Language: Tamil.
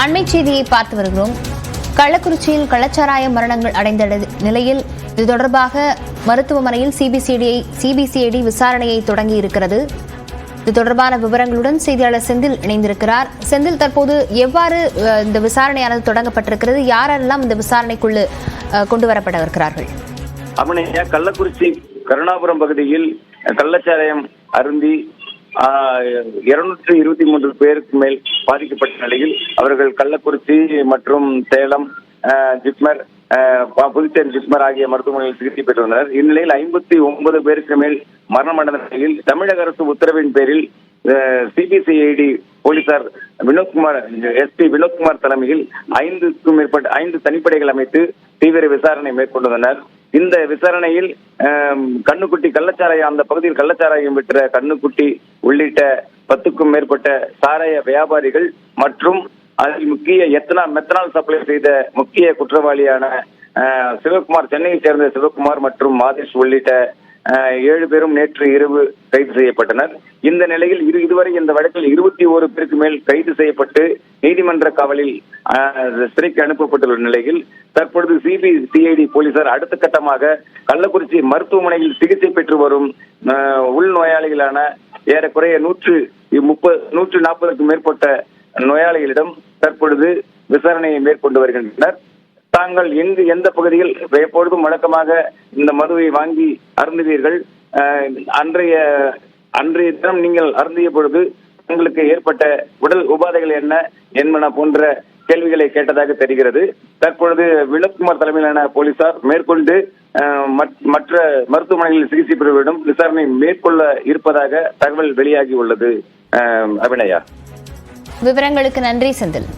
அண்மை செய்தியை பார்த்து வருகிறோம். கள்ளக்குறிச்சியில் கள்ளச்சாராய மரணங்கள் அடைந்த நிலையில் இது தொடர்பாக மருத்துவமனையில் சிபிசிஐடி சிபிசிஐடி விசாரணையை தொடங்கி இருக்கிறது. இது தொடர்பான விவரங்களுடன் செய்தியாளர் செந்தில் இணைந்திருக்கிறார். செந்தில் தற்போது எவ்வாறு இந்த விசாரணையானது தொடங்கப்பட்டிருக்கிறது? யாரெல்லாம் இந்த விசாரணைக்குள்ளு கொண்டு வரப்பட்டிருக்கிறார்கள் அமனையா கள்ளக்குறிச்சி கருணாபுரம் பகுதியில் கள்ளச்சாராயம் அருந்தி இருநூற்றி இருபத்தி மூன்று பேருக்கு மேல் பாதிக்கப்பட்ட நிலையில் அவர்கள் கள்ளக்குறிச்சி மற்றும் சேலம் ஆஹ், ஜிப்மர் ஆஹ், புதுச்சேரி ஜிப்மர் ஆகிய மருத்துவமனையில் சிகிச்சை பெற்று வந்தனர் இந்நிலையில் ஐம்பத்தி ஒன்பது பேருக்கு மேல் மரணமடைந்த நிலையில் தமிழக அரசு உத்தரவின் பேரில் சிபிசிஐடி போலீசார் வினோத்குமார் எஸ்பி வினோத்குமார் தலைமையில் ஐந்துக்கும் மேற்பட்ட ஐந்து தனிப்படைகள் அமைத்து தீவிர விசாரணை மேற்கொண்டுள்ளனர் இந்த விசாரணையில் கண்ணுக்குட்டி கள்ளச்சாராயம் அந்த பகுதியில் கள்ளச்சாராயம் விற்ற கண்ணுக்குட்டி உள்ளிட்ட பத்துக்கும் மேற்பட்ட சாராய வியாபாரிகள் மற்றும் அதில் முக்கிய எத்தனால் மெத்தனால் சப்ளை செய்த முக்கிய குற்றவாளியான சிவகுமார் சென்னையைச் சேர்ந்த சிவகுமார் மற்றும் மாதேஷ் உள்ளிட்ட ஏழு பேரும் நேற்று இரவு கைது செய்யப்பட்டனர். இந்த நிலையில் இரு இதுவரை இந்த வழக்கில் இருபத்தி ஓரு பேருக்கு மேல் கைது செய்யப்பட்டு நீதிமன்ற காவலில் சிறைக்கு அனுப்பப்பட்டுள்ள நிலையில் தற்பொழுது சிபிசிஐடி போலீசார் அடுத்த கட்டமாக கள்ளக்குறிச்சி மருத்துவமனையில் சிகிச்சை பெற்று வரும் உள்நோயாளிகளான ஏறக்குறைய நூற்று முப்பது நூற்று நாற்பதுக்கும் மேற்பட்ட நோயாளிகளிடம் தற்பொழுது விசாரணையை மேற்கொண்டு வருகின்றனர். தாங்கள் எங்கு எந்த பகுதியில் எப்பொழுதும் வழக்கமாக இந்த மதுவை வாங்கி அருந்துவீர்கள்? அன்றைய அன்றைய தினம் நீங்கள் அருந்திய பொழுது உங்களுக்கு ஏற்பட்ட உடல் உபாதைகள் என்ன என்பன போன்ற கேள்விகளை கேட்டதாக தெரிகிறது. தற்பொழுது வினோத்குமார் தலைமையிலான போலீசார் மேற்கொண்டு ஆஹ், மற்ற மருத்துவமனைகளில் சிகிச்சை பெறுவரிடம் விசாரணை மேற்கொள்ள இருப்பதாக தகவல் வெளியாகி உள்ளது ஆஹ், அபிநயா. விவரங்களுக்கு நன்றி செந்தில்.